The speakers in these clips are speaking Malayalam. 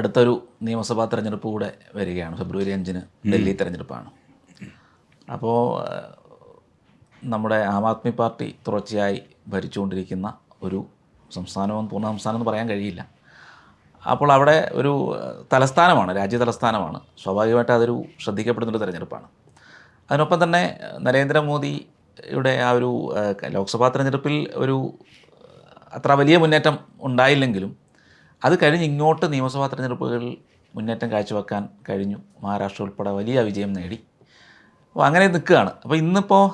അടുത്തൊരു നിയമസഭാ തെരഞ്ഞെടുപ്പ് കൂടെ വരികയാണ്. ഫെബ്രുവരി അഞ്ചിന് ഡൽഹി തെരഞ്ഞെടുപ്പാണ്. അപ്പോൾ നമ്മുടെ ആം ആദ്മി പാർട്ടി തുടർച്ചയായി ഭരിച്ചുകൊണ്ടിരിക്കുന്ന ഒരു സംസ്ഥാനമെന്ന് പൂർണ സംസ്ഥാനം എന്ന് പറയാൻ കഴിയില്ല. അപ്പോൾ അവിടെ ഒരു തലസ്ഥാനമാണ് രാജ്യ തലസ്ഥാനമാണ്. സ്വാഭാവികമായിട്ട് അതൊരു ശ്രദ്ധിക്കപ്പെടുന്നൊരു തെരഞ്ഞെടുപ്പാണ്. അതിനൊപ്പം തന്നെ നരേന്ദ്രമോദിയുടെ ആ ഒരു ലോക്സഭാ തെരഞ്ഞെടുപ്പിൽ ഒരു അത്ര വലിയ മുന്നേറ്റം ഉണ്ടായില്ലെങ്കിലും അത് കഴിഞ്ഞ് ഇങ്ങോട്ട് നിയമസഭാ തെരഞ്ഞെടുപ്പുകളിൽ മുന്നേറ്റം കാഴ്ചവെക്കാൻ കഴിഞ്ഞു. മഹാരാഷ്ട്ര ഉൾപ്പെടെ വലിയ വിജയം നേടി. അപ്പോൾ അങ്ങനെ നിൽക്കുകയാണ്. അപ്പോൾ ഇന്നിപ്പോൾ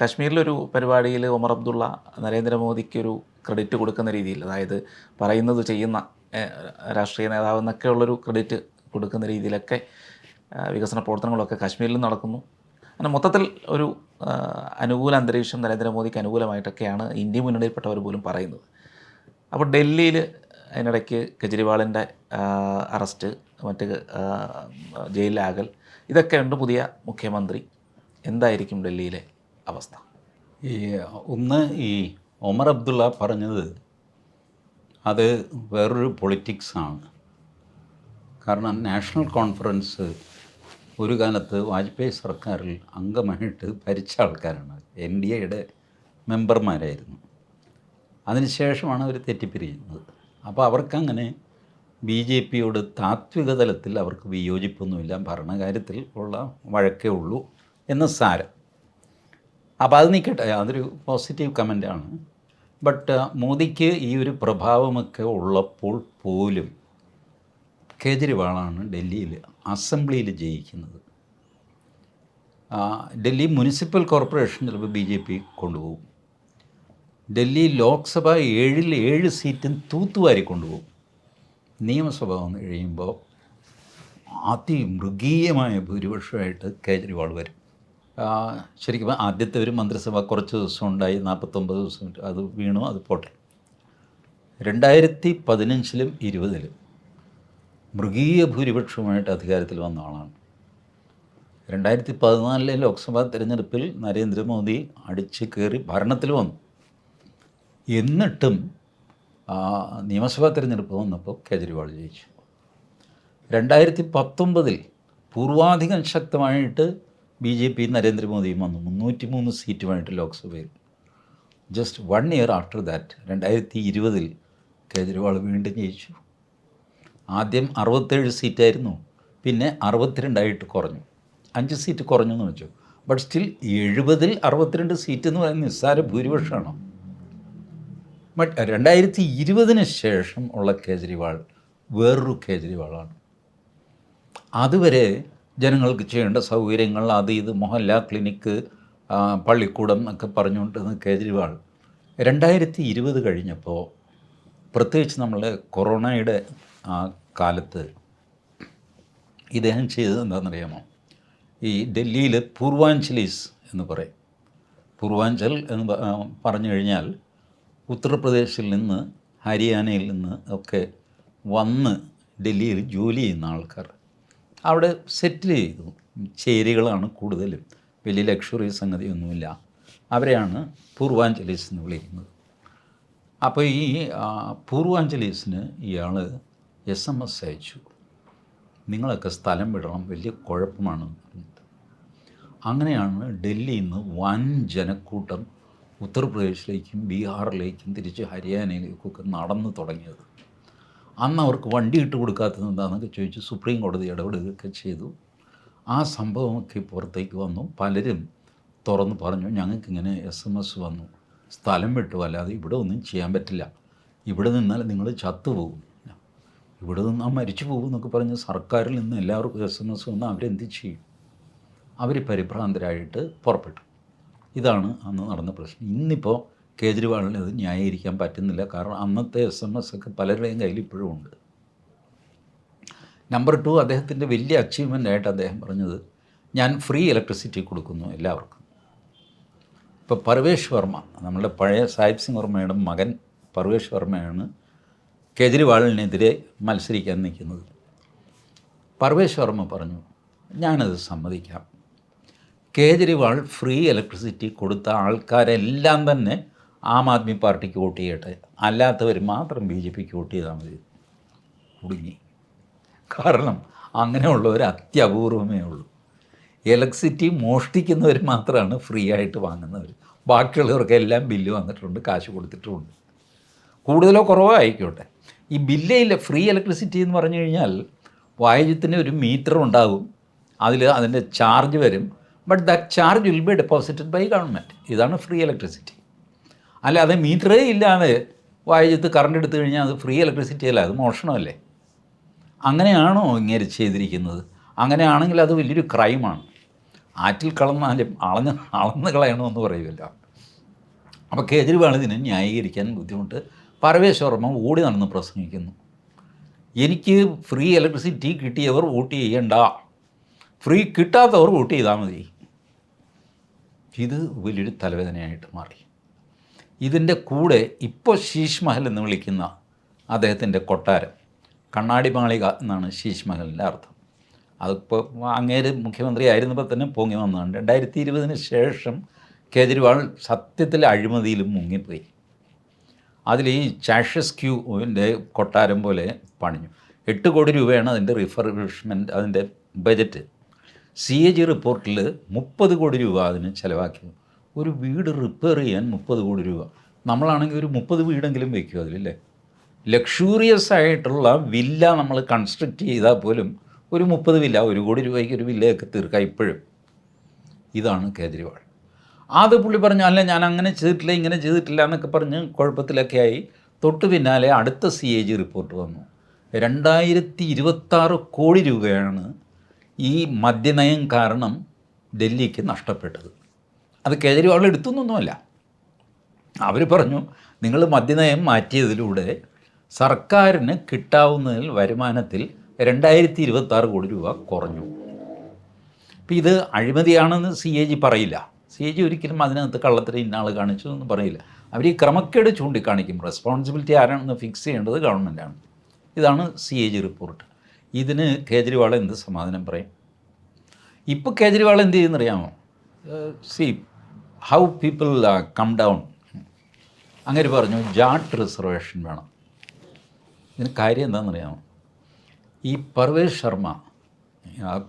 കശ്മീരിലൊരു പരിപാടിയിൽ ഒമർ അബ്ദുള്ള നരേന്ദ്രമോദിക്കൊരു ക്രെഡിറ്റ് കൊടുക്കുന്ന രീതിയിൽ അതായത് പറയുന്നത് ചെയ്യുന്ന രാഷ്ട്രീയ നേതാവ് എന്നൊക്കെ ഉള്ളൊരു ക്രെഡിറ്റ് കൊടുക്കുന്ന രീതിയിലൊക്കെ വികസന പ്രവർത്തനങ്ങളൊക്കെ കാശ്മീരിൽ നടക്കുന്നു. അങ്ങനെ മൊത്തത്തിൽ ഒരു അനുകൂല അന്തരീക്ഷം നരേന്ദ്രമോദിക്ക് അനുകൂലമായിട്ടൊക്കെയാണ് ഇന്ത്യ മുന്നണിയിൽപ്പെട്ടവർ പോലും പറയുന്നത്. അപ്പോൾ ഡൽഹിയിൽ അതിനിടയ്ക്ക് കെജ്രിവാളിന്റെ അറസ്റ്റ് മറ്റ് ജയിലിലാകൽ ഇതൊക്കെ ഉണ്ട് പുതിയ മുഖ്യമന്ത്രി. എന്തായിരിക്കും ഡൽഹിയിലെ അവസ്ഥ? ഈ ഒന്ന് ഈ ഒമർ അബ്ദുള്ള പറഞ്ഞത് അത് വേറൊരു പൊളിറ്റിക്സാണ് കാരണം നാഷണൽ കോൺഫറൻസ് ഒരു കാലത്ത് വാജ്പേയി സർക്കാരിൽ അംഗമായിട്ട് ഭരിച്ച ആൾക്കാരാണ്. എൻ ഡി എയുടെ മെമ്പർമാരായിരുന്നു. അതിനുശേഷമാണ് അവർ തെറ്റിപ്പിരിയുന്നത്. അപ്പോൾ അവർക്കങ്ങനെ ബി ജെ പിയോട് താത്വിക തലത്തിൽ അവർക്ക് വിയോജിപ്പൊന്നുമില്ല ഭരണകാര്യത്തിൽ ഉള്ള വഴക്കേ ഉള്ളൂ എന്ന സാരം. അപ്പോൾ അത് നിൽക്കട്ടെ അതൊരു പോസിറ്റീവ് കമന്റാണ് ബട്ട് മോദിക്ക് ഈ ഒരു പ്രഭാവമൊക്കെ ഉള്ളപ്പോൾ പോലും കേജ്രിവാളാണ് ഡൽഹിയിൽ അസംബ്ലിയിൽ ജയിക്കുന്നത്. ഡൽഹി മുനിസിപ്പൽ കോർപ്പറേഷൻ ചിലപ്പോൾ ബി ജെ പി കൊണ്ടുപോകും. ഡൽഹി ലോക്സഭ ഏഴിൽ ഏഴ് സീറ്റും തൂത്തുവാരി കൊണ്ടുപോകും. നിയമസഭ വന്നു കഴിയുമ്പോൾ അതിമൃഗീയമായ ഭൂരിപക്ഷമായിട്ട് കേജ്രിവാൾ വരും. ശരിക്കും ആദ്യത്തെ ഒരു മന്ത്രിസഭ കുറച്ച് ദിവസം ഉണ്ടായി നാൽപ്പത്തൊമ്പത് ദിവസം അത് വീണു അത് പോട്ടെ. രണ്ടായിരത്തി പതിനഞ്ചിലും ഇരുപതിലും മൃഗീയ ഭൂരിപക്ഷവുമായിട്ട് അധികാരത്തിൽ വന്ന ആളാണ്. രണ്ടായിരത്തി പതിനാലിലെ ലോക്സഭാ തിരഞ്ഞെടുപ്പിൽ നരേന്ദ്രമോദി അടിച്ചു കയറി ഭരണത്തിൽ വന്നു. എന്നിട്ടും നിയമസഭാ തിരഞ്ഞെടുപ്പ് വന്നപ്പോൾ കേജ്രിവാൾ ജയിച്ചു. രണ്ടായിരത്തി പത്തൊമ്പതിൽ പൂർവാധികം ശക്തമായിട്ട് ബി ജെ പി നരേന്ദ്രമോദിയും വന്നു. മുന്നൂറ്റി മൂന്ന് സീറ്റുമായിട്ട് ലോക്സഭയിൽ. Just one year after that രണ്ടായിരത്തി ഇരുപതിൽ കേജ്രിവാൾ വീണ്ടും ജയിച്ചു. ആദ്യം അറുപത്തേഴ് സീറ്റായിരുന്നു. പിന്നെ അറുപത്തിരണ്ടായിട്ട് കുറഞ്ഞു. അഞ്ച് സീറ്റ് കുറഞ്ഞു എന്ന് വെച്ചു. ബട്ട് സ്റ്റിൽ എഴുപതിൽ അറുപത്തിരണ്ട് സീറ്റ് എന്ന് പറയുന്നത് നിസ്സാര ഭൂരിപക്ഷമാണ്. രണ്ടായിരത്തി ഇരുപതിന് ശേഷം ഉള്ള കേജ്രിവാൾ വേറൊരു കേജ്രിവാളാണ്. അതുവരെ ജനങ്ങൾക്ക് ചെയ്യേണ്ട സൗകര്യങ്ങൾ അത് ഇത് മൊഹല്ല ക്ലിനിക്ക് പള്ളിക്കൂടം എന്നൊക്കെ പറഞ്ഞുകൊണ്ടിരുന്ന കേജ്രിവാൾ രണ്ടായിരത്തി ഇരുപത് കഴിഞ്ഞപ്പോൾ പ്രത്യേകിച്ച് നമ്മൾ കൊറോണയുടെ ആ കാലത്ത് ഇദ്ദേഹം ചെയ്തത് എന്താണെന്നറിയാമോ? ഈ ഡൽഹിയിൽ പൂർവാഞ്ചലീസ് എന്ന് പറയും. പൂർവാഞ്ചൽ എന്ന് പറഞ്ഞു കഴിഞ്ഞാൽ ഉത്തർപ്രദേശിൽ നിന്ന് ഹരിയാനയിൽ നിന്ന് ഒക്കെ വന്ന് ഡൽഹിയിൽ ജോലി ചെയ്യുന്ന ആൾക്കാർ. അവിടെ സെറ്റിൽ ചെയ്തു. ചേരികളാണ് കൂടുതലും. വലിയ ലക്ഷറി സംഗതിയൊന്നുമില്ല. അവരെയാണ് പൂർവാഞ്ചലീസ് എന്ന് വിളിക്കുന്നത്. അപ്പോൾ ഈ പൂർവാഞ്ചലീസിന് ഇയാൾ എസ് എം എസ് അയച്ചു. നിങ്ങളൊക്കെ സ്ഥലം വിടണം വലിയ കുഴപ്പമാണ് പറഞ്ഞിട്ട്. അങ്ങനെയാണ് ഡൽഹിയിൽ നിന്ന് വൻ ജനക്കൂട്ടം ഉത്തർപ്രദേശിലേക്കും ബീഹാറിലേക്കും തിരിച്ച് ഹരിയാനയിലേക്കൊക്കെ നടന്നു തുടങ്ങിയത്. അന്ന് അവർക്ക് വണ്ടി ഇട്ട് കൊടുക്കാത്തത് എന്താണെന്നൊക്കെ ചോദിച്ച് സുപ്രീം കോടതി ഇടപെടുകയൊക്കെ ചെയ്തു. ആ സംഭവമൊക്കെ പുറത്തേക്ക് വന്നു. പലരും തുറന്ന് പറഞ്ഞു ഞങ്ങൾക്കിങ്ങനെ എസ് എം എസ് വന്നു. സ്ഥലം വിട്ടു. അല്ലാതെ ഇവിടെ ഒന്നും ചെയ്യാൻ പറ്റില്ല. ഇവിടെ നിന്നാൽ നിങ്ങൾ ചത്തുപോകും. ഇവിടെ നിന്നാൽ മരിച്ചു പോകും എന്നൊക്കെ പറഞ്ഞ് സർക്കാരിൽ നിന്ന് എല്ലാവർക്കും എസ് എം എസ് വന്ന് അവരെന്ത് ചെയ്യും? അവർ പരിഭ്രാന്തരായിട്ട് പുറപ്പെട്ടു. ഇതാണ് അന്ന് നടന്ന പ്രശ്നം. ഇന്നിപ്പോൾ കേജ്രിവാളിന് അത് ന്യായീകരിക്കാൻ പറ്റുന്നില്ല. കാരണം അന്നത്തെ എസ് എം എസ് ഒക്കെ പലരുടെയും കയ്യിൽ ഇപ്പോഴും ഉണ്ട്. നമ്പർ ടു അദ്ദേഹത്തിന്റെ വലിയ അച്ചീവ്മെന്റ് ആയിട്ട് അദ്ദേഹം പറഞ്ഞത് ഞാൻ ഫ്രീ ഇലക്ട്രിസിറ്റി കൊടുക്കുന്നു എല്ലാവർക്കും. ഇപ്പോൾ പർവേഷ് വർമ്മ നമ്മളുടെ പഴയ സാഹിബ് സിംഗ് വർമ്മയുടെ മകൻ പർവേഷ് വർമ്മയാണ് കേജ്രിവാളിനെതിരെ മത്സരിക്കാൻ നിൽക്കുന്നത്. പർവേഷ് വർമ്മ പറഞ്ഞു ഞാനത് സമ്മതിക്കാം. കേജ്രിവാൾ ഫ്രീ ഇലക്ട്രിസിറ്റി കൊടുത്ത ആൾക്കാരെല്ലാം തന്നെ ആം ആദ്മി പാർട്ടിക്ക് വോട്ട് ചെയ്യട്ടെ. അല്ലാത്തവർ മാത്രം ബി ജെ പിക്ക് വോട്ട് ചെയ്താൽ മതി. കുടുങ്ങി. കാരണം അങ്ങനെയുള്ളവർ അത്യപൂർവമേ ഉള്ളൂ. ഇലക്ട്രിസിറ്റി മോഷ്ടിക്കുന്നവർ മാത്രമാണ് ഫ്രീ ആയിട്ട് വാങ്ങുന്നവർ ബാക്കിയുള്ളവർക്കെല്ലാം ബില്ല് വന്നിട്ടുണ്ട് കാശ് കൊടുത്തിട്ടുമുണ്ട് കൂടുതലോ കുറവോ ആയിക്കോട്ടെ. ഈ ബില്ലില്ല ഫ്രീ ഇലക്ട്രിസിറ്റി എന്ന് പറഞ്ഞു കഴിഞ്ഞാൽ വായുജത്തിന് ഒരു മീറ്റർ ഉണ്ടാകും. അതിൽ അതിന്റെ ചാർജ് വരും. But that charge will be deposited by government ഇതാണ് ഫ്രീ ഇലക്ട്രിസിറ്റി അല്ലാതെ മീറ്ററേ ഇല്ലാതെ വായിച്ചത്ത് കറണ്ട് എടുത്തു കഴിഞ്ഞാൽ അത് ഫ്രീ ഇലക്ട്രിസിറ്റി അല്ല അത് മോഷണമല്ലേ അങ്ങനെയാണോ ഇങ്ങനെ ചെയ്തിരിക്കുന്നത്? അങ്ങനെയാണെങ്കിൽ അത് വലിയൊരു ക്രൈമാണ് ആറ്റിൽ കളന്നാലും അളഞ്ഞ് അളന്ന് കളയണമെന്ന് പറയുമല്ലോ. അപ്പോൾ കേജ്രിവാൾ ഇതിനെ ന്യായീകരിക്കാൻ ബുദ്ധിമുട്ട്. പരവേശ് വർമ്മ ഓടി നടന്ന് പ്രസംഗിക്കുന്നു. എനിക്ക് ഫ്രീ ഇലക്ട്രിസിറ്റി കിട്ടിയവർ വോട്ട് ചെയ്യണ്ട. ഫ്രീ കിട്ടാത്തവർ വോട്ട് ചെയ്താൽ മതി. ഇത് വലിയൊരു തലവേദനയായിട്ട് മാറി. ഇതിന്റെ കൂടെ ഇപ്പോൾ ശീഷ് മഹൽ എന്ന് വിളിക്കുന്ന അദ്ദേഹത്തിന്റെ കൊട്ടാരം കണ്ണാടി മാളിക എന്നാണ് ശീഷ് മഹലിന്റെ അർത്ഥം. അതിപ്പോൾ അങ്ങേര് മുഖ്യമന്ത്രി ആയിരുന്നപ്പോൾ തന്നെ പൊങ്ങി വന്നതാണ്. രണ്ടായിരത്തി ഇരുപതിന് ശേഷം കേജ്രിവാൾ സത്യത്തിൽ അഴിമതിയിലും മുങ്ങിപ്പോയി. അതിൽ ഈ ചാഷസ് ക്യൂവിന്റെ കൊട്ടാരം പോലെ പണിഞ്ഞു. എട്ട് കോടി രൂപയാണ് അതിന്റെ റിഫർബിഷ്മെന്റ് അതിന്റെ ബജറ്റ് സി എ ജി റിപ്പോർട്ടിൽ മുപ്പത് കോടി രൂപ അതിന് ചിലവാക്കിയത് ഒരു വീട് റിപ്പയർ ചെയ്യാൻ മുപ്പത് കോടി രൂപ. നമ്മളാണെങ്കിൽ ഒരു മുപ്പത് വീടെങ്കിലും വയ്ക്കും അതിലല്ലേ? ലക്ഷൂറിയസ് ആയിട്ടുള്ള വില്ല നമ്മൾ കൺസ്ട്രക്റ്റ് ചെയ്താൽ പോലും ഒരു മുപ്പത് വില്ല ഒരു കോടി രൂപയ്ക്ക് ഒരു വില്ലയൊക്കെ തീർക്കാം ഇപ്പോഴും. ഇതാണ് കേജ്രിവാൾ. അത് പുള്ളി പറഞ്ഞു അല്ല ഞാൻ അങ്ങനെ ചെയ്തിട്ടില്ല ഇങ്ങനെ ചെയ്തിട്ടില്ല എന്നൊക്കെ പറഞ്ഞ് കുഴപ്പത്തിലൊക്കെ ആയി. തൊട്ട് പിന്നാലെ അടുത്ത സി എ ജി റിപ്പോർട്ട് വന്നു. രണ്ടായിരത്തി ഇരുപത്താറ് കോടി രൂപയാണ് ഈ മദ്യനയം കാരണം ഡൽഹിക്ക് നഷ്ടപ്പെട്ടത്. അത് കേജ്രിവാൾ എടുത്തൊന്നൊന്നുമല്ല. അവർ പറഞ്ഞു നിങ്ങൾ മദ്യനയം മാറ്റിയതിലൂടെ സർക്കാരിന് കിട്ടാവുന്നതിൽ വരുമാനത്തിൽ രണ്ടായിരത്തി ഇരുപത്താറ് കോടി രൂപ കുറഞ്ഞു. അപ്പോൾ ഇത് അഴിമതിയാണെന്ന് സി എ ജി പറയില്ല. സി എ ജി ഒരിക്കലും അതിനകത്ത് കള്ളത്തിന് ഇന്നാൾ കാണിച്ചു എന്ന് പറയില്ല. അവർ ഈ ക്രമക്കേട് ചൂണ്ടിക്കാണിക്കും. റെസ്പോൺസിബിലിറ്റി ആരാണെന്ന് ഫിക്സ് ചെയ്യേണ്ടത് ഗവൺമെന്റാണ് ഇതാണ് സി എ ജി റിപ്പോർട്ട്. ഇതിന് കേജ്രിവാൾ എന്ത് സമാധാനം പറയും? ഇപ്പോൾ കേജ്രിവാൾ എന്ത് ചെയ്യുന്നറിയാമോ? See how people come down അങ്ങനെ പറഞ്ഞു ജാട്ട് റിസർവേഷൻ വേണം. ഇതിന് കാര്യം എന്താണെന്നറിയാമോ? ഈ പർവേഷ് ശർമ്മ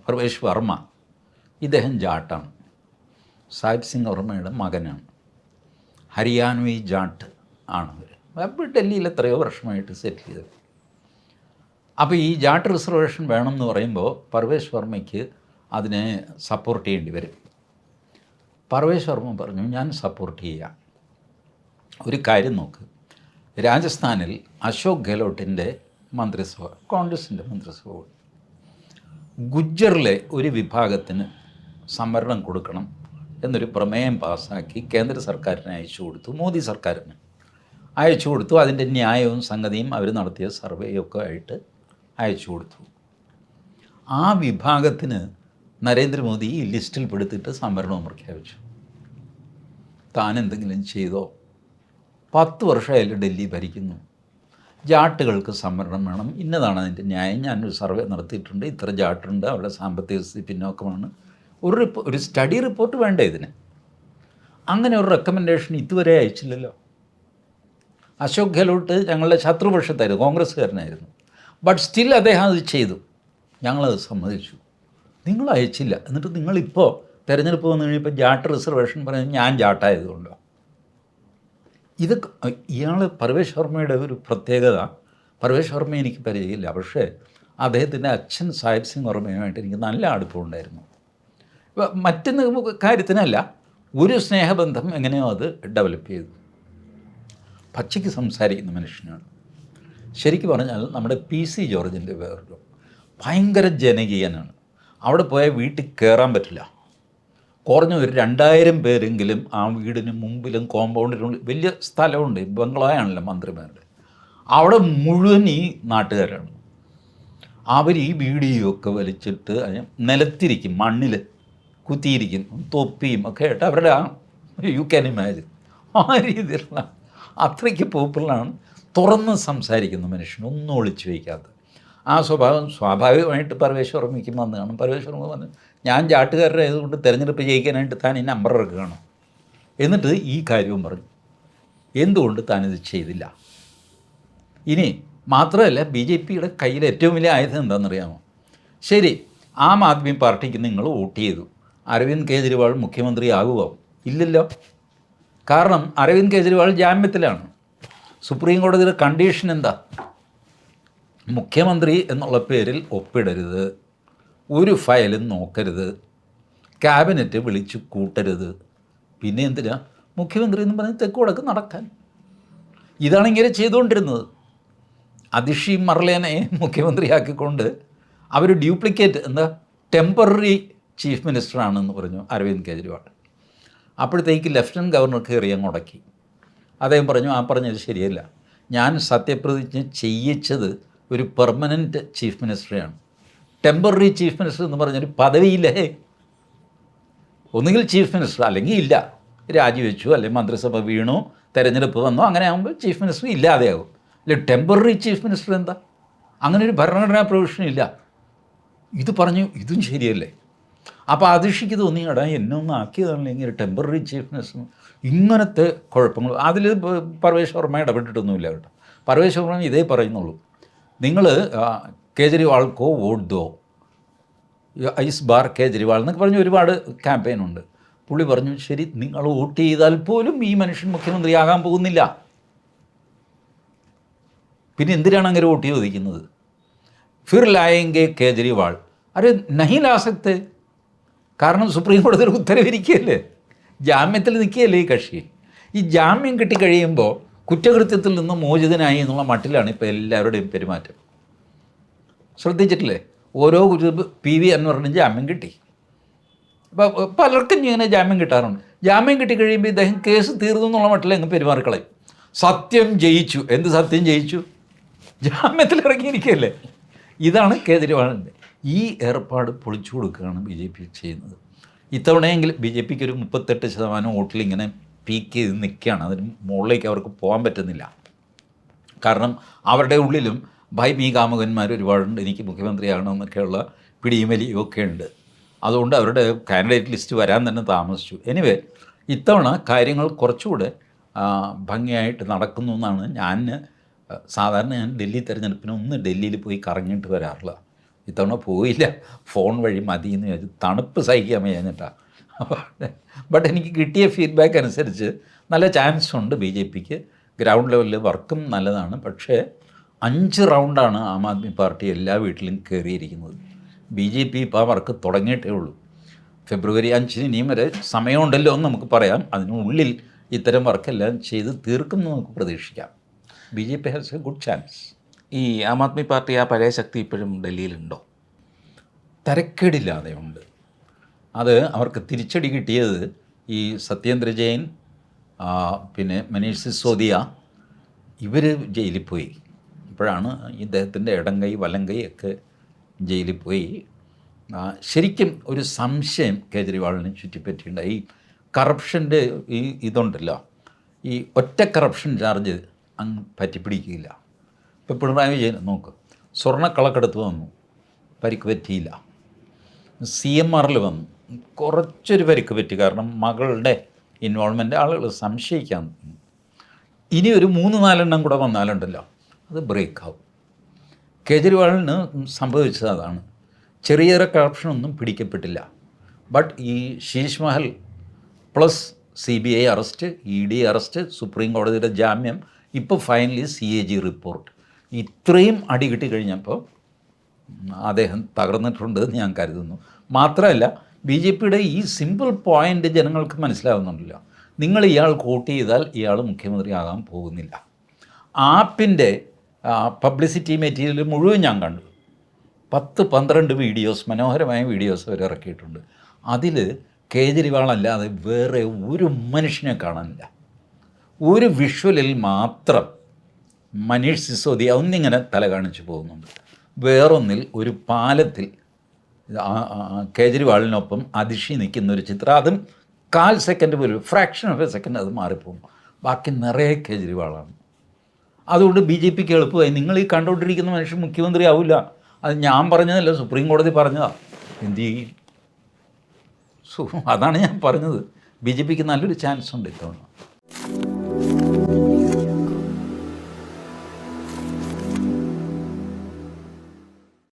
പർവേഷ് വർമ്മ ഇദ്ദേഹം ജാട്ടാണ്. സാഹിബ് സിംഗ് വർമ്മയുടെ മകനാണ്. ഹരിയാൻവി ജാട്ട് ആണ് അവർ ഡൽഹിയിൽ എത്രയോ വർഷമായിട്ട് സെറ്റിൽ ചെയ്തത് അപ്പോൾ ഈ ജാട്ട് റിസർവേഷൻ വേണം എന്ന് പറയുമ്പോൾ പർവേഷ് വർമ്മയ്ക്ക് അതിനെ സപ്പോർട്ട് ചെയ്യേണ്ടി വരും. പർവേഷ് വർമ്മ പറഞ്ഞു ഞാൻ സപ്പോർട്ട് ചെയ്യാം. ഒരു കാര്യം നോക്ക്. രാജസ്ഥാനിൽ അശോക് ഗെഹ്ലോട്ടിന്റെ മന്ത്രിസഭ കോൺഗ്രസിന്റെ മന്ത്രിസഭ. ഗുജ്ജറിലെ ഒരു വിഭാഗത്തിന് സംവരണം കൊടുക്കണം എന്നൊരു പ്രമേയം പാസ്സാക്കി കേന്ദ്ര സർക്കാരിന് അയച്ചു കൊടുത്തു മോദി സർക്കാരിന്. അയച്ചു കൊടുത്തു അതിന്റെ ന്യായവും സംഗതിയും അവർ നടത്തിയ സർവേയൊക്കെ ആയിട്ട് അയച്ചു കൊടുത്തു. ആ വിഭാഗത്തിന് നരേന്ദ്രമോദി ഈ ലിസ്റ്റിൽ പെടുത്തിട്ട് സംവരണവും പ്രഖ്യാപിച്ചു. താൻ എന്തെങ്കിലും ചെയ്തോ? പത്ത് വർഷമായാലും ഡൽഹി ഭരിക്കുന്നു. ജാട്ടുകൾക്ക് സംവരണം വേണം. ഇന്നതാണ് അതിന്റെ ന്യായം. ഞാനൊരു സർവേ നടത്തിയിട്ടുണ്ട്. ഇത്ര ജാട്ടുണ്ട്. അവരുടെ സാമ്പത്തിക സ്ഥിതി പിന്നോക്കമാണ്. ഒരു റിപ്പോ ഒരു സ്റ്റഡി റിപ്പോർട്ട് വേണ്ടേ ഇതിന്? അങ്ങനെ ഒരു റെക്കമെൻഡേഷൻ ഇതുവരെ അയച്ചില്ലല്ലോ. അശോക് ഗെഹ്ലോട്ട് ഞങ്ങളുടെ ശത്രുപക്ഷത്തായിരുന്നു. കോൺഗ്രസ്സുകാരനായിരുന്നു. ബട്ട് സ്റ്റിൽ അദ്ദേഹം അത് ചെയ്തു. ഞങ്ങളത് സമ്മതിച്ചു. നിങ്ങൾ അയച്ചില്ല. എന്നിട്ട് നിങ്ങളിപ്പോൾ തിരഞ്ഞെടുപ്പ് വന്നു കഴിഞ്ഞപ്പോൾ ജാട്ട് റിസർവേഷൻ പറയുന്നത് ഞാൻ ജാട്ടായതുകൊണ്ടോ? ഇത് ഇയാൾ പർവേഷ് വർമ്മയുടെ ഒരു പ്രത്യേകത. പർവേഷ് വർമ്മ എനിക്ക് പരിചയമില്ല. പക്ഷേ അദ്ദേഹത്തിന്റെ അച്ഛൻ സാഹിബ് സിംഗ് വർമ്മയുമായിട്ട് എനിക്ക് നല്ല അടുപ്പമുണ്ടായിരുന്നു മറ്റൊന്ന് കാര്യത്തിനല്ല. ഒരു സ്നേഹബന്ധം എങ്ങനെയോ അത് ഡെവലപ്പ് ചെയ്തു. പച്ചയ്ക്ക് സംസാരിക്കുന്ന മനുഷ്യനാണ്. ശരിക്കും പറഞ്ഞാൽ നമ്മുടെ പി സി ജോർജിന്റെ വേറൊരു ഭയങ്കര ജനകീയനാണ്. അവിടെ പോയാൽ വീട്ടിൽ കയറാൻ പറ്റില്ല. കുറഞ്ഞ ഒരു രണ്ടായിരം പേരെങ്കിലും ആ വീടിന് മുമ്പിലും കോമ്പൗണ്ടിലും വലിയ സ്ഥലമുണ്ട്. ബംഗ്ലാവാണല്ലോ മന്ത്രിമാരുടെ. അവിടെ മുഴുവൻ ഈ നാട്ടുകാരാണ്. അവർ ഈ വീഡിയോ ഒക്കെ വലിച്ചിട്ട് നിലത്തിരിക്കും മണ്ണിൽ കുത്തിയിരിക്കും തൊപ്പിയും ഒക്കെ ആയിട്ട് അവരുടെ ആ യു ക്യാൻ ഇമാജിൻ ആ രീതിയിലുള്ള അത്രയ്ക്ക് പോപ്പുലറാണ് തുറന്ന് സംസാരിക്കുന്ന മനുഷ്യൻ ഒന്നും ഒളിച്ചു വയ്ക്കാത്ത. ആ സ്വഭാവം സ്വാഭാവികമായിട്ട് പരമേശ്വർ ഓർമ്മിക്കും വന്ന് കാണും. പരമേശ്വർമ്മ വന്ന് ഞാൻ ചാട്ടുകാരുടെ ആയതുകൊണ്ട് തിരഞ്ഞെടുപ്പ് ജയിക്കാനായിട്ട് താൻ ഈ നമ്പർ ഇറക്കുകയാണ് എന്നിട്ട് ഈ കാര്യവും പറഞ്ഞു. എന്തുകൊണ്ട് താനിത് ചെയ്തില്ല? ഇനി മാത്രമല്ല ബി ജെ പിയുടെ കയ്യിൽ ഏറ്റവും വലിയ ആയുധം എന്താണെന്നറിയാമോ? ശരി ആം ആദ്മി പാർട്ടിക്ക് നിങ്ങൾ വോട്ട് ചെയ്തു. അരവിന്ദ് കേജ്രിവാൾ മുഖ്യമന്ത്രി ആകുമോ ഇല്ലല്ലോ. കാരണം അരവിന്ദ് കേജ്രിവാൾ ജാമ്യത്തിലാണ്. സുപ്രീം കോടതിയുടെ കണ്ടീഷൻ എന്താ? മുഖ്യമന്ത്രി എന്നുള്ള പേരിൽ ഒപ്പിടരുത് ഒരു ഫയലും നോക്കരുത് ക്യാബിനറ്റ് വിളിച്ചു കൂട്ടരുത്. പിന്നെ എന്തിനാ? മുഖ്യമന്ത്രി എന്ന് പറഞ്ഞ് തെക്ക് വടക്ക് നടക്കാൻ. ഇതാണ് ഇങ്ങനെ ചെയ്തുകൊണ്ടിരുന്നത്. അതിഷി മർലേനെ മുഖ്യമന്ത്രിയാക്കിക്കൊണ്ട് അവർ ഡ്യൂപ്ലിക്കേറ്റ് എന്താ? ടെമ്പററി ചീഫ് മിനിസ്റ്ററാണെന്ന് പറഞ്ഞു അരവിന്ദ് കെജ്രിവാൾ. അപ്പോഴത്തേക്ക് ലഫ്റ്റനന്റ് ഗവർണർ കയറി അങ്ങ് മുടക്കി അദ്ദേഹം പറഞ്ഞു ആ പറഞ്ഞത് ശരിയല്ല. ഞാൻ സത്യപ്രതിജ്ഞ ചെയ്യിച്ചത് ഒരു പെർമനന്റ് ചീഫ് മിനിസ്റ്ററെയാണ്. ടെമ്പററി ചീഫ് മിനിസ്റ്റർ എന്ന് പറഞ്ഞൊരു പദവിയില്ലേ? ഒന്നുകിൽ ചീഫ് മിനിസ്റ്റർ അല്ലെങ്കിൽ ഇല്ല. രാജിവെച്ചു അല്ലെങ്കിൽ മന്ത്രിസഭ വീണു തെരഞ്ഞെടുപ്പ് വന്നു അങ്ങനെ ആകുമ്പോൾ ചീഫ് മിനിസ്റ്റർ ഇല്ലാതെയാകും അല്ലെ ടെമ്പററി ചീഫ് മിനിസ്റ്റർ എന്താ? അങ്ങനെ ഒരു ഭരണഘടനാ പ്രൊവിഷൻ ഇല്ല. ഇത് പറഞ്ഞു ഇതും ശരിയല്ലേ? അപ്പോൾ അതിഷിക്ക് തോന്നി എടാ എന്നെ ഒന്ന് ആക്കിയതാണല്ലോ ഇങ്ങനെ ടെമ്പററി ചീഫ് മിനിസ്റ്റർ? ഇങ്ങനത്തെ കുഴപ്പങ്ങൾ. അതിൽ പർവേഷ് ശർമ്മ ഇടപെട്ടിട്ടൊന്നുമില്ല കേട്ടോ. പർവേഷ് ശർമ്മ ഇതേ പറയുന്നുള്ളൂ. നിങ്ങൾ കേജ്രിവാൾക്കോ വോട്ട് ദോ ഐസ് ബാർ കേജ്രിവാൾ എന്നൊക്കെ പറഞ്ഞ് ഒരുപാട് ക്യാമ്പയിൻ ഉണ്ട്. പുള്ളി പറഞ്ഞു ശരി നിങ്ങൾ വോട്ട് ചെയ്താൽ പോലും ഈ മനുഷ്യൻ മുഖ്യമന്ത്രിയാകാൻ പോകുന്നില്ല. പിന്നെ എന്തിനാണ് അങ്ങനെ വോട്ട് ചോദിക്കുന്നത്? ഫിർ ലായെങ്കെ കേജ്രിവാൾ. അരെ നഹി ലാ സക്തെ കാരണം സുപ്രീം കോടതി ഒരു ഉത്തരവിരിക്കുകയല്ലേ ജാമ്യത്തിൽ നിൽക്കുകയല്ലേ ഈ കക്ഷി? ഈ ജാമ്യം കിട്ടിക്കഴിയുമ്പോൾ കുറ്റകൃത്യത്തിൽ നിന്ന് മോചിതനായി എന്നുള്ള മട്ടിലാണ് ഇപ്പോൾ എല്ലാവരുടെയും പെരുമാറ്റം. ശ്രദ്ധിച്ചിട്ടില്ലേ? ഓരോ പി വി അൻവറിനും ജാമ്യം കിട്ടി. അപ്പോൾ പലർക്കും ഇങ്ങനെ ജാമ്യം കിട്ടാറുണ്ട്. ജാമ്യം കിട്ടിക്കഴിയുമ്പോൾ ഇദ്ദേഹം കേസ് തീർന്നു എന്നുള്ള മട്ടിൽ അങ്ങ് പെരുമാറിക്കളയും. സത്യം ജയിച്ചു. എന്ത് സത്യം ജയിച്ചു? ജാമ്യത്തിൽ ഇറങ്ങിയിരിക്കുകയല്ലേ? ഇതാണ് കേജ്രിവാളിന്റെ ഈ ഏർപ്പാട് പൊളിച്ചു കൊടുക്കുകയാണ് ബി ജെ പി ചെയ്യുന്നത്. ഇത്തവണയെങ്കിലും ബി ജെ പിക്ക് ഒരു മുപ്പത്തെട്ട് ശതമാനം വോട്ടിൽ ഇങ്ങനെ പീക്ക് ചെയ്ത് നിൽക്കുകയാണ്. അതിന് മുകളിലേക്ക് അവർക്ക് പോകാൻ പറ്റുന്നില്ല. കാരണം അവരുടെ ഉള്ളിലും ഭായ് മീ കാമുകന്മാർ ഒരുപാടുണ്ട്. എനിക്ക് മുഖ്യമന്ത്രിയാകണമെന്നൊക്കെയുള്ള പിടിയും വലിയും ഒക്കെ ഉണ്ട്. അതുകൊണ്ട് അവരുടെ കാൻഡിഡേറ്റ് ലിസ്റ്റ് വരാൻ തന്നെ താമസിച്ചു. എനിവേ ഇത്തവണ കാര്യങ്ങൾ കുറച്ചുകൂടെ ഭംഗിയായിട്ട് നടക്കുന്നു എന്നാണ് ഞാൻ സാധാരണ ഞാൻ ഡൽഹി തിരഞ്ഞെടുപ്പിന് ഒന്ന് ഡൽഹിയിൽ പോയി കറങ്ങിയിട്ട് വരാറില്ല ഇത്തവണ പോയില്ല. ഫോൺ വഴി മതി എന്ന് ചോദിച്ചു തണുപ്പ് സഹിക്കാൻ കഴിഞ്ഞിട്ടാണ് ബട്ട് എനിക്ക് കിട്ടിയ ഫീഡ്ബാക്ക് അനുസരിച്ച് നല്ല ചാൻസ് ഉണ്ട് ബി ജെ പിക്ക്. ഗ്രൗണ്ട് ലെവലിൽ വർക്കും നല്ലതാണ്. പക്ഷേ അഞ്ച് റൗണ്ടാണ് ആം ആദ്മി പാർട്ടി എല്ലാ വീട്ടിലും കയറിയിരിക്കുന്നത് ബി ജെ പി ഇപ്പോൾ ആ വർക്ക് തുടങ്ങിയിട്ടേ ഉള്ളൂ. ഫെബ്രുവരി അഞ്ചിന് ഇനിയും വരെ സമയമുണ്ടല്ലോ എന്ന് നമുക്ക് പറയാം. അതിനുള്ളിൽ ഇത്തരം വർക്കെല്ലാം ചെയ്ത് തീർക്കും എന്ന് നമുക്ക് പ്രതീക്ഷിക്കാം. B J P has a good chance ഈ ആം ആദ്മി പാർട്ടി ആ പഴയ ശക്തി ഇപ്പോഴും ഡൽഹിയിലുണ്ടോ? തരക്കേടില്ലാതെ ഉണ്ട്. അത് അവർക്ക് തിരിച്ചടി കിട്ടിയത് ഈ സത്യേന്ദ്ര ജെയിൻ പിന്നെ മനീഷ് സിസോദിയ ഇവർ ജയിലിൽ പോയി. ഇപ്പോഴാണ് ഇദ്ദേഹത്തിന്റെ കൈ വലം കൈ ഒക്കെ ജയിലിൽ പോയി. ശരിക്കും ഒരു സംശയം കേജ്രിവാളിനെ ചുറ്റിപ്പറ്റിയിട്ടുണ്ട്. ഈ കറപ്ഷന്റെ ഈ ഇതുണ്ടല്ലോ. ഈ ഒറ്റ കറപ്ഷൻ ചാർജ് അങ്ങ് പറ്റിപ്പിടിക്കില്ല. ഇപ്പോൾ പിണറായി വിജയൻ നോക്ക് സ്വർണക്കളക്കെടുത്ത് വന്നു. പരിക്ക് പറ്റിയില്ല. സി എം ആറിൽ വന്നു. കുറച്ചൊരു പരിക്ക് പറ്റി. കാരണം മകളുടെ ഇൻവോൾവ്മെന്റ് ആളുകൾ സംശയിക്കാൻ. ഇനി ഒരു മൂന്ന് നാലെണ്ണം കൂടെ വന്നാലുണ്ടല്ലോ അത് ബ്രേക്ക് ആവും. കേജ്രിവാളിന് സംഭവിച്ചത് അതാണ്. ചെറിയ ചെറിയ കറപ്ഷനൊന്നും പിടിക്കപ്പെട്ടില്ല. ബട്ട് ഈ Sheesh Mahal plus C B I arrest E D arrest supreme കോടതിയുടെ ജാമ്യം ഇപ്പോൾ finally C A G report ഇത്രയും അടി കിട്ടിക്കഴിഞ്ഞപ്പോൾ അദ്ദേഹം തകർന്നിട്ടുണ്ട് എന്ന് ഞാൻ കരുതുന്നു. മാത്രമല്ല ബി ജെ പിയുടെ ഈ സിമ്പിൾ പോയിന്റ് ജനങ്ങൾക്ക് മനസ്സിലാവുന്നുണ്ടല്ലോ. നിങ്ങൾ ഇയാൾ വോട്ട് ചെയ്താൽ ഇയാൾ മുഖ്യമന്ത്രി മുഖ്യമന്ത്രിയാകാൻ പോകുന്നില്ല. ആപ്പിന്റെ പബ്ലിസിറ്റി മെറ്റീരിയൽ മുഴുവൻ ഞാൻ കണ്ടു. പത്ത് പന്ത്രണ്ട് വീഡിയോസ് മനോഹരമായ വീഡിയോസ് അവർ ഇറക്കിയിട്ടുണ്ട്. അതിൽ കേജ്രിവാൾ അല്ലാതെ വേറെ ഒരു മനുഷ്യനെ കാണാനില്ല. ഒരു വിഷ്വലിൽ മാത്രം മനീഷ് സിസോദിയ ഒന്നിങ്ങനെ തല കാണിച്ചു പോകുന്നുണ്ട്. വേറൊന്നിൽ ഒരു പാലത്തിൽ കേജ്രിവാളിനൊപ്പം അതിഷി നിൽക്കുന്ന ഒരു ചിത്രം. അതും കാൽ സെക്കൻഡ് പോലും ഫ്രാക്ഷൻ ഓഫ് എ സെക്കൻഡ് അത് മാറിപ്പോകും. ബാക്കി നിറയെ കേജ്രിവാളാണ്. അതുകൊണ്ട് ബി ജെ പിക്ക് എളുപ്പമായി. നിങ്ങൾ ഈ കണ്ടുകൊണ്ടിരിക്കുന്ന മനുഷ്യൻ മുഖ്യമന്ത്രി ആവില്ല. അത് ഞാൻ പറഞ്ഞതല്ല സുപ്രീം കോടതി പറഞ്ഞതാ. എന്ത് ചെയ്യും സോ അതാണ് ഞാൻ പറഞ്ഞത്. ബി ജെ പിക്ക് നല്ലൊരു ചാൻസ് ഉണ്ട് ഇത്തവണ.